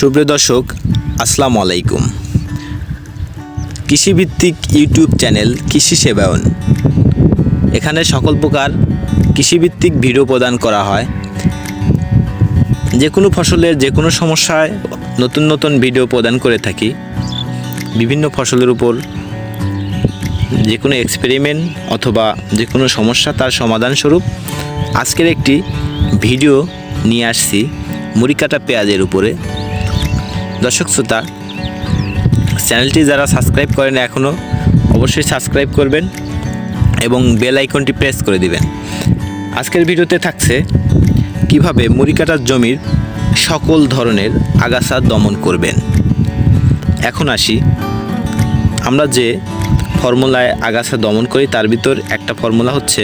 সুপ্রিয় দর্শক, আসসালামু আলাইকুম। কৃষিভিত্তিক ইউটিউব চ্যানেল কৃষি সেবায়ন। এখানে সকল প্রকার কৃষিভিত্তিক ভিডিও প্রদান করা হয়। যে কোনো ফসলের যে কোনো সমস্যায় নতুন নতুন ভিডিও প্রদান করে থাকি। বিভিন্ন ফসলের উপর যে কোনো এক্সপেরিমেন্ট অথবা যে কোনো সমস্যা তার সমাধান স্বরূপ আজকের একটি ভিডিও নিয়ে আসছি মুড়ি কাটা পেঁয়াজের উপরে। দর্শক শ্রোতা, চ্যানেলটি যারা সাবস্ক্রাইব করেন এখনও অবশ্যই সাবস্ক্রাইব করবেন এবং বেল আইকনটি প্রেস করে দিবেন। আজকের ভিডিওতে থাকছে কীভাবে মুড়ি কাটার জমির সকল ধরনের আগাছা দমন করবেন। এখন আসি, আমরা যে ফর্মুলায় আগাছা দমন করি তার ভিতর একটা ফর্মুলা হচ্ছে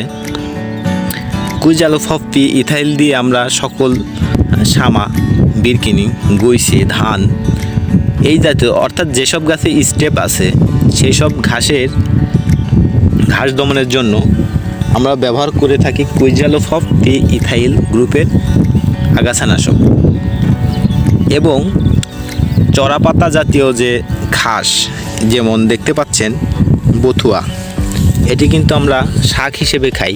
কুইজালো ফপি ইথাইল দিয়ে আমরা সকল শামা বিরকিনি গৈসে ধান এই জাতীয়, অর্থাৎ যেসব গাছে স্টেপ আছে সেই সব ঘাসের ঘাস দমনের জন্য আমরা ব্যবহার করে থাকি কুইজালো ফপি ইথাইল গ্রুপের আগাছানাশক। এবং চড়াপাতা জাতীয় যে ঘাস, যেমন দেখতে পাচ্ছেন, বথুয়া। এটি কিন্তু আমরা শাক হিসেবে খাই,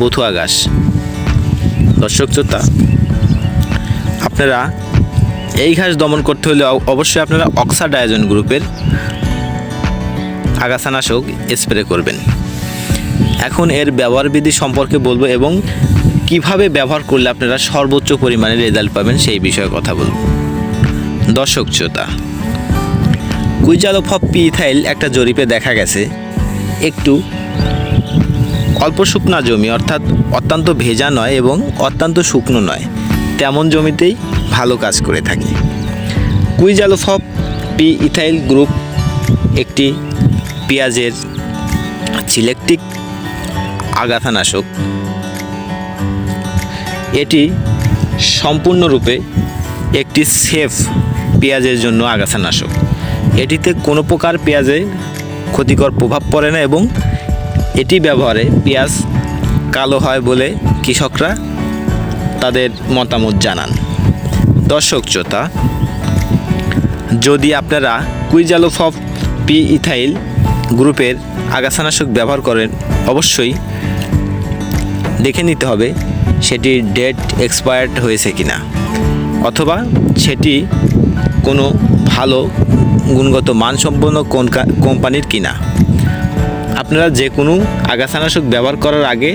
বথুয়া ঘাস। দর্শক শ্রোতা, আপনারা এই ঘাস দমন করতে হলে অবশ্যই আপনারা অক্সাডায়োজন গ্রুপের আগাছানাশক স্প্রে করবেন। এখন এর ব্যবহার বিধি সম্পর্কে বলব এবং কীভাবে ব্যবহার করলে আপনারা সর্বোচ্চ পরিমাণে রেজাল্ট পাবেন সেই বিষয়ে কথা বলব। দর্শক শ্রোতা কুইজালো ফপ্পি ইথাইল একটা জরিপে দেখা গেছে, একটু অল্প শুকনা জমি, অর্থাৎ অত্যন্ত ভেজা নয় এবং অত্যন্ত শুকনো নয়। তেমন জমিতেই ভালো কাজ করে থাকে। কুইজালোফপ পি ইথাইল গ্রুপ একটি পেঁয়াজের সিলেকটিক আগাথানাশক। এটি সম্পূর্ণরূপে একটি সেফ পেঁয়াজের জন্য আগাছানাশক এটিতে কোনো প্রকার পেঁয়াজে ক্ষতিকর প্রভাব পড়ে না এবং এটি ব্যবহারে পেঁয়াজ কালো হয় বলে কৃষকরা তাদের মতামত জানান। দর্শক শ্রোতা, যদি আপনারা কুইজালোফ অফ পি ইথাইল গ্রুপের আগাছানাশক ব্যবহার করেন, অবশ্যই দেখে নিতে হবে সেটি ডেট এক্সপায়ার্ড হয়েছে কিনা, অথবা সেটি কোনো ভালো গুণগত মানসম্পন্ন কোন কোম্পানির কিনা। আপনারা যে কোনো আগাছানাশক ব্যবহার করার আগে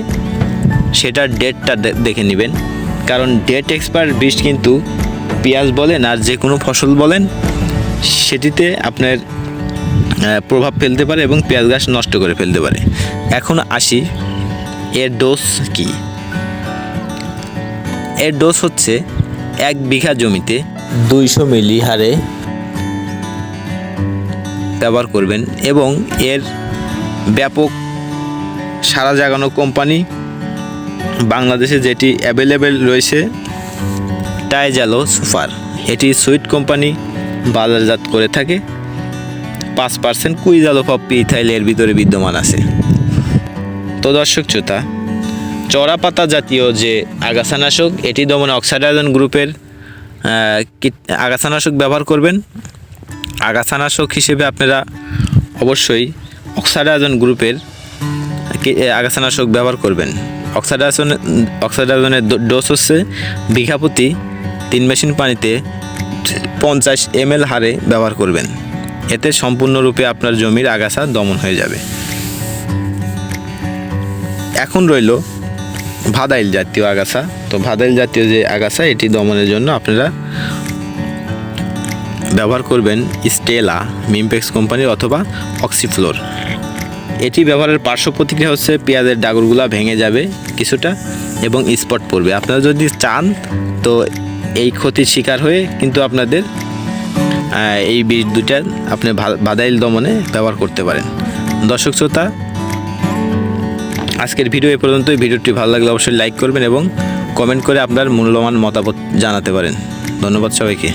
সেটার ডেটটা দেখে নেবেন, কারণ ডেট এক্সপায়ার বিষ কিন্তু পেঁয়াজ বলেন আর যে কোনো ফসল বলেন, সেটিতে আপনার প্রভাব ফেলতে পারে এবং পেঁয়াজ গাছ নষ্ট করে ফেলতে পারে। এখন আসি, এর ডোজ কি? এর ডোজ হচ্ছে এক বিঘা জমিতে দুইশো মিলি হারে ব্যবহার করবেন এবং এর ব্যাপক সারা জাগানো কোম্পানি বাংলাদেশে যেটি অ্যাভেলেবেল রয়েছে টাইজালো সুপার এটি সুইট কোম্পানি, বাজারজাত করে থাকে। পাঁচ পার্সেন্ট কুইজালো পপি ইথাইল এর ভিতরে বিদ্যমান আছে। তো দর্শক শ্রোতা চড়া পাতা জাতীয় যে আগাছানাশক, এটি দমন অক্সাইডাইজন গ্রুপের আগাছানাশক ব্যবহার করবেন। আগাছানাশক হিসেবে আপনারা অবশ্যই অক্সাইডাইজন গ্রুপের আগাছানাশক ব্যবহার করবেন। অক্সাইডাইজন, অক্সাইডাইজনের ডোজ হচ্ছে বিঘা প্রতি তিন মেশিন পানিতে পঞ্চাশ এম হারে ব্যবহার করবেন। এতে সম্পূর্ণরূপে আপনার জমির আগাছা দমন হয়ে যাবে। এখন রইল ভাদাইল জাতীয় আগাছা। তো ভাদাইল জাতীয় যে আগাছা, এটি দমনের জন্য আপনারা ব্যবহার করবেন স্টেলা মিমপেক্স কোম্পানির অথবা অক্সিফ্লোর। এটি ব্যবহারের পার্শ্ব প্রতিক্রিয়া হচ্ছে পেঁয়াজের ডাগরগুলা ভেঙে যাবে কিছুটা এবং স্পট পড়বে। আপনারা যদি চান, তো এই ক্ষতির শিকার হয়ে কিন্তু আপনাদের এই বীজ দুটা আপনি বাদাইল দমনে ব্যবহার করতে পারেন। দর্শক শ্রোতা, আজকের ভিডিও এ পর্যন্তই। ভিডিওটি ভালো লাগলে অবশ্যই লাইক করবেন এবং কমেন্ট করে আপনার মূল্যবান মতামত জানাতে পারেন। ধন্যবাদ সবাইকে।